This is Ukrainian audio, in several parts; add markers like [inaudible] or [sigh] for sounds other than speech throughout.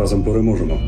Разом переможемо.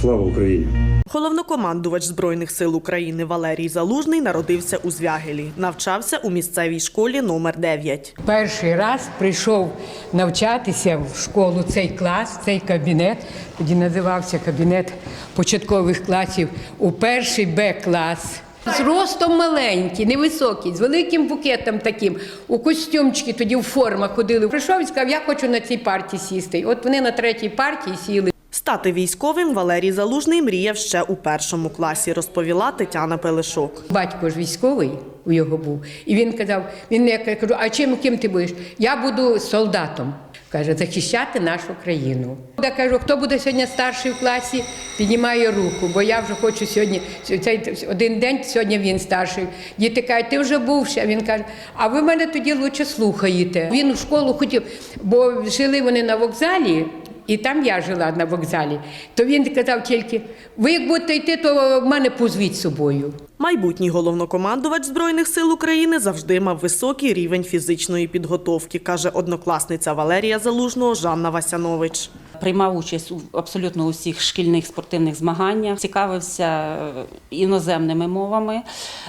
Слава Україні! Головнокомандувач Збройних сил України Валерій Залужний народився у Звягелі. Навчався у місцевій школі номер 9. Перший раз прийшов навчатися в школу цей клас, цей кабінет. Тоді називався кабінет початкових класів у перший Б клас. З ростом маленький, невисокий, з великим букетом таким, у костюмчики тоді в формах ходили. Прийшов і сказав, я хочу на цій парті сісти. От вони на третій партії сіли. Стати військовим Валерій Залужний мріяв ще у першому класі, розповіла Тетяна Пелешок. Батько ж військовий у його був. І він казав: він я кажу, а чим ким ти будеш? Я буду солдатом. Каже, захищати нашу країну. Я кажу, хто буде сьогодні старший в класі, піднімає руку, бо я вже хочу сьогодні цей один день. Сьогодні він старший. Діти кажуть, ти вже був ще. Він каже, а ви мене тоді лучше слухаєте. Він в школу хотів, бо жили вони на вокзалі. І там я жила на вокзалі, то він казав тільки: ви як будете йти, то мене позвіть собою. Майбутній головнокомандувач Збройних сил України завжди мав високий рівень фізичної підготовки, каже однокласниця Валерія Залужного Жанна Васянович. Приймав участь у абсолютно усіх шкільних спортивних змаганнях, цікавився е, іноземними мовами.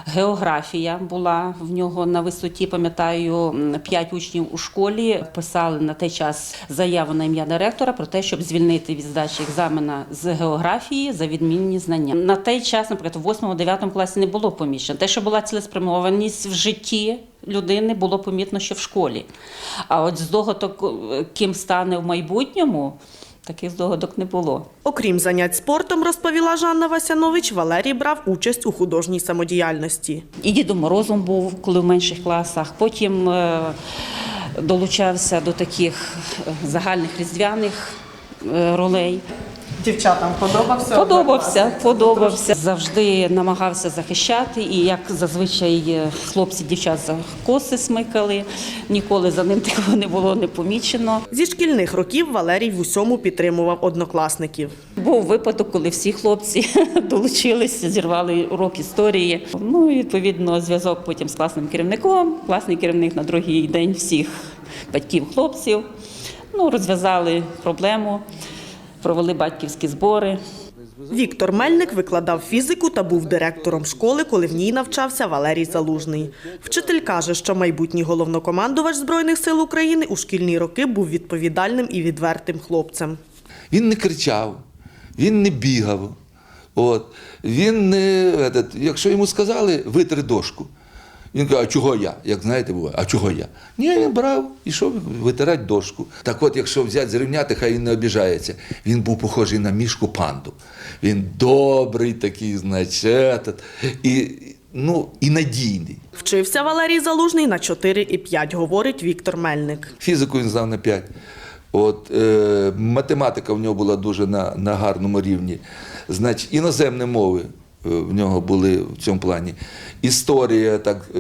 Географія була в нього на висоті. Пам'ятаю, п'ять учнів у школі писали на той час заяву на ім'я директора про те, щоб звільнити від здачі екзамена з географії за відмінні знання. На той час, наприклад, в 8-9 класі не було поміщено. Те, що була цілеспрямованість в житті людини, було помітно, що в школі. А от здогадок, е, ким стане в майбутньому, таких здогадок не було. Окрім занять спортом, розповіла Жанна Васянович, Валерій брав участь у художній самодіяльності. І Дідом Морозом був, коли в менших класах. Потім е, долучався до таких е, загальних різдвяних ролей. Дівчатам подобався? Подобався, подобався. Завжди намагався захищати. І як зазвичай е, хлопці, дівчат за коси смикали. Ніколи за ним [laughs] такого не було не помічено. Зі шкільних років Валерій в усьому підтримував однокласників. Був випадок, коли всі хлопці [laughs] долучилися, зірвали урок історії. Ну і відповідно зв'язок потім з класним керівником. Класний керівник на другий день всіх батьків хлопців. Ну, розв'язали проблему, провели батьківські збори. Віктор Мельник викладав фізику та був директором школи, коли в ній навчався Валерій Залужний. Вчитель каже, що майбутній головнокомандувач Збройних сил України у шкільні роки був відповідальним і відвертим хлопцем. Він не кричав, він не бігав. От. Він не, якщо йому сказали, витри дошку. Він каже, а чого я? Як знаєте, буває, а чого я? Ні, він брав, ішов витирати дошку. Так от, якщо взяти зрівняти, хай він не обіжається. Він був похожий на мішку панду. Він добрий такий, значить, і, ну, і надійний. Вчився Валерій Залужний на 4 і 5, говорить Віктор Мельник. Фізику він знав на 5. От, е, математика в нього була дуже на, на гарному рівні. Значить, іноземні мови в нього були в цьому плані. Історія, так, е,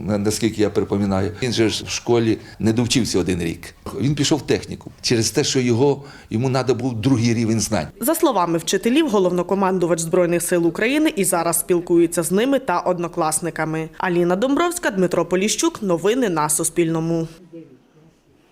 на- наскільки я припоминаю, він же ж в школі не довчився один рік. Він пішов в техніку через те, що його, йому треба був другий рівень знань. За словами вчителів, головнокомандувач Збройних сил України і зараз спілкується з ними та однокласниками. Аліна Домбровська, Дмитро Поліщук. Новини на Суспільному.